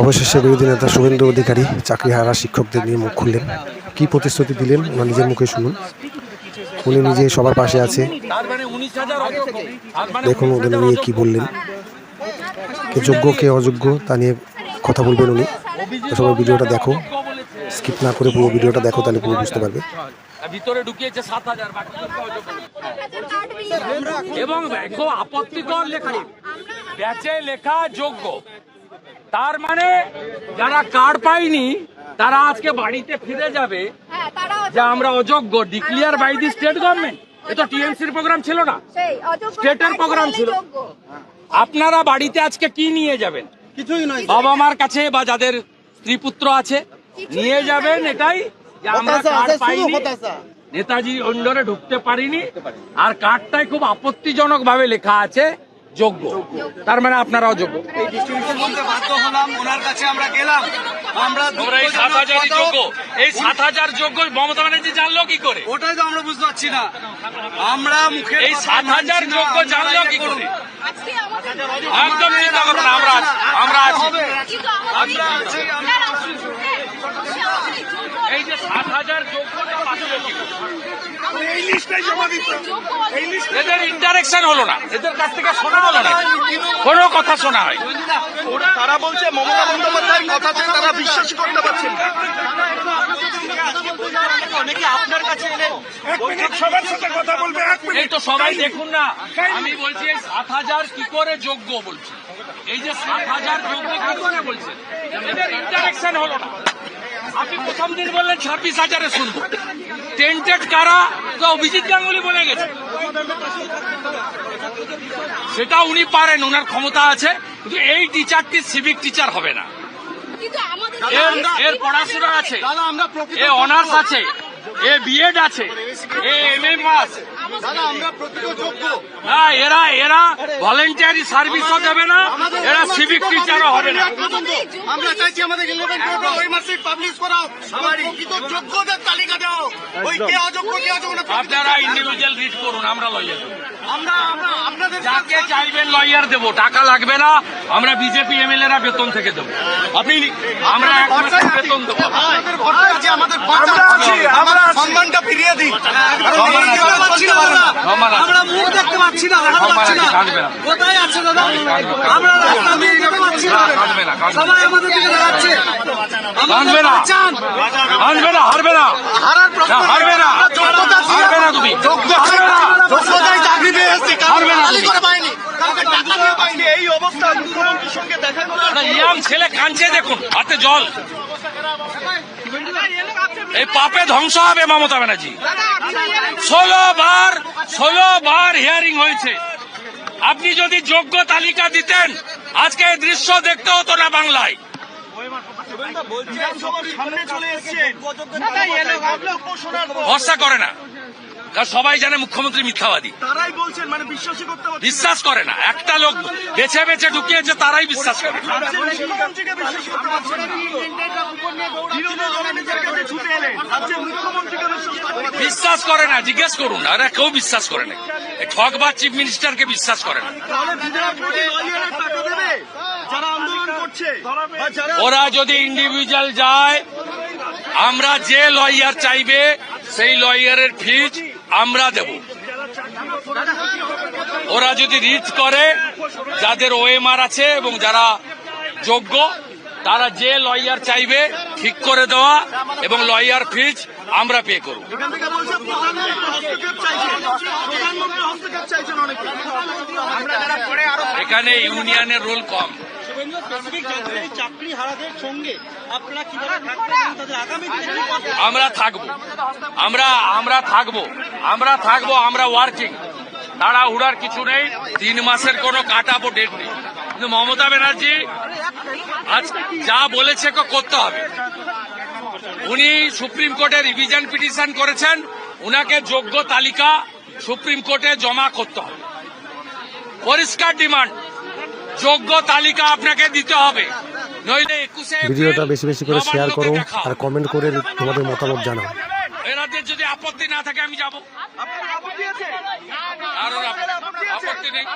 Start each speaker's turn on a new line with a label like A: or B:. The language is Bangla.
A: অবশেষে বিরোধী নেতা শুভেন্দু অধিকারী চাকরি হারা শিক্ষকদের নিয়ে মুখ খুললেন। কি প্রতিশ্রুতি দিলেন ওনার নিজের মুখে শুনুন। উনি নিজে সবার পাশে আছে। দেখুন ওদের নিয়ে কি বললেন। কে যোগ্য, কে অযোগ্য তা নিয়ে কথা বলবেন উনি। সবাই ভিডিওটা দেখো। স্কিপ না করে পুরো ভিডিওটা দেখো, তাহলে পুরো বুঝতে পারবে।
B: ভিতরে ঢুকিয়েছে সাত হাজার এবং আপত্তিকর লেখা ব্যাচে লেখা যোগ্য। তার মানে যারা কার্ড পায়নি তারা আজকে বাড়িতে ফিরে যাবে
C: হ্যাঁ,
B: যে আমরা অযোগ্য declare by the state government এ তো টিএমসির প্রোগ্রাম ছিল না।
C: সেই অযোগ্য
B: স্টেটের প্রোগ্রাম ছিল। আপনারা বাড়িতে আজকে কি নিয়ে যাবেন?
D: কিছুই নয়।
B: বাবা মার কাছে বা যাদের স্ত্রী পুত্র আছে নিয়ে যাবেন এটাই যে আমরা কার্ড পাইনি।
D: হতাশা।
B: নেতাজি অন্ডরে ঢুকতে পারিনি। আর কার্ডটায় খুব আপত্তিজনক ভাবে লেখা আছে। যোগ্য। তার মানে আপনারাও যোগ্য।
E: বাধ্য হলাম ওনার কাছে আমরা গেলাম। আমরা
B: এই সাত হাজারই যোগ্য। এই সাত হাজার যোগ্য মমতা ব্যানার্জি জানলো কি করে?
E: ওটাই তো আমরা বুঝতে পারছি না। আমরা মুখে
B: এই সাত হাজার যোগ্য জানলো কি করে?
C: আজকে আমাদের
B: একদম চিন্তা করো আমরা আছি আমরা আছি
C: কিন্তু আমাদের
B: এই যে সাত হাজার যোগ্য পাঁচশো কি করে?
C: এই লিস্টটাই জমা দিতে এই লিস্ট
B: এদের ইন্টারেকশন হলো না। এদের কাছ থেকে শোনা হলো না। কোনো কথা শোনা হয়
D: তারা বলছে মমতা বন্দ্যোপাধ্যায়ের কথাতে তারা বিশ্বাস করতে পারছেন না। অনেকে আপনার কাছে এলেন
F: সবার সাথে কথা বলবে
B: এই তো সবাই দেখুন না। আমি বলছি এই সাত হাজার কি করে যোগ্য বলছি। এই যে সাত হাজার যোগ্য কি করে বলছেন এদের ইন্টারেকশন হলো না। আপনি প্রথম দিন বললেন ছাব্বিশ হাজারে শুনব। টেন্টেড কারা? তো অভিজিৎ গাঙ্গুলি বলে গেছে। সেটা উনি পারেন ওনার ক্ষমতা আছে কিন্তু এই টিচারটি সিভিক টিচার হবে না।
C: কিন্তু
B: এর এর পড়াশোনা আছে
D: দাদা আমরা প্রকৃত
B: এ অনার্স আছে এ বিএড আছে এ এম এম পাস না এরা এরা ভলেন্টিয়ারি সার্ভিসও দেবে না এরা সিভিক টিচারও হবে না।
D: আমরা চাইছি আমাদের ইলেভেন ওই মাসে পাবলিশ করাও। প্রকৃত যোগ্যদের তালিকা দাও। ওই কে অযোগ্য কে অযোগ্য
B: আপনারা ইন্ডিভিজুয়াল রিড করুন আমরা
D: আমরা আমরা আপনাদের
B: যাকে চাইবেন লয়ার দেবো টাকা লাগবে না আমরা বিজেপি এমএলএরা বেতন থেকে দেবো। আপনি আমরা এক মাসের বেতন দেবো।
D: আছে আমাদের
F: আমরা আছি, আমরা
D: সম্মানটা ফিরিয়ে দিন আমরা মুখ দেখতে পাচ্ছি না দেখাতে পাচ্ছি না। কোথায় আছে দাদা? আমরা রাস্তা দিয়ে যেতে পারছি না। সবাই আমাদের দিকে দেখাচ্ছে
B: কাঁদবে না। হারবে না হারবে না।
D: হারার প্রশ্ন
B: হারবে না।
D: যোগ্যতা
B: হারবে না তুমি।
D: যোগ্য
B: হারবে না।
D: যোগ্যতায় চাকরি পেয়ে এসেছি
B: হারবে না
D: খালি করে পাইনি। এই অবস্থা মুখ্যমন্ত্রীর সঙ্গে দেখা
B: ছেলে কাঁদছে দেখুন। হাতে জল। এই পাপে ধ্বংস হবে মমতা ব্যানার্জি। ষোলো বার ষোলো বার হিয়ারিং হয়েছে। আপনি যদি যোগ্য তালিকা দিতেন, আজকে এই দৃশ্য দেখতে হতো না বাংলায়। ভরসা করে না। কারণ সবাই জানে মুখ্যমন্ত্রী মিথ্যাবাদী।
D: তারাই বলছেন মানে বিশ্বাসই করতে
B: বিশ্বাস করে না। একটা লোক বেছে বেছে ঢুকিয়েছে, তারাই বিশ্বাস করে।
D: বিশ্বাস ছুটে এলেন। রাজ্যের মুখ্যমন্ত্রীকে
B: করে না জিজ্ঞেস করুন। আরে কেউ বিশ্বাস করে না। ঠকবাজ চিফ মিনিস্টারকে বিশ্বাস করে না। ওরা যদি ইন্ডিভিজুয়াল যায় আমরা যে লয়ার চাইবে সেই লয়ারের ফিজ আমরা দেব। ওরা যদি রিচ করে যাদের ওএমআর আছে এবং যারা যোগ্য তারা যে লয়ার চাইবে ঠিক করে দেওয়া এবং লয়ার ফিজ আমরা পে করব।
D: এখান
B: ইউনিয়নের রোল কম।
D: চাকরি হারাদের সঙ্গে আপনারা কীভাবে থাকবেন? তাদের আগামী দিনে কি পথে
B: আমরা থাকব। আমরা আমরা থাকব। আমরা থাকব আমরা ওয়ার্কিং তারা উড়ার কিছু নেই। তিন মাসের কোনো কাটাবো ডেট নেই। কিন্তু মমতা ব্যানার্জি আজ যা বলেছে করতে হবে। উনি সুপ্রিম কোর্টে রিভিশন পিটিশন করেছেন উনাকে যোগ্য তালিকা সুপ্রিম কোর্টে জমা করতে হবে। পরিষ্কার ডিমান্ড যোগ্য তালিকা আপনাকে দিতে হবে। নইলে একুশে
A: ভিডিওটা বেশি বেশি করে শেয়ার করো আর কমেন্ট করে তোমাদের মতামত জানাও।
B: এনাদের যদি আপত্তি না থাকে আমি যাব।
D: আপনার আপত্তি আছে?
B: কারোর আপত্তি নেই।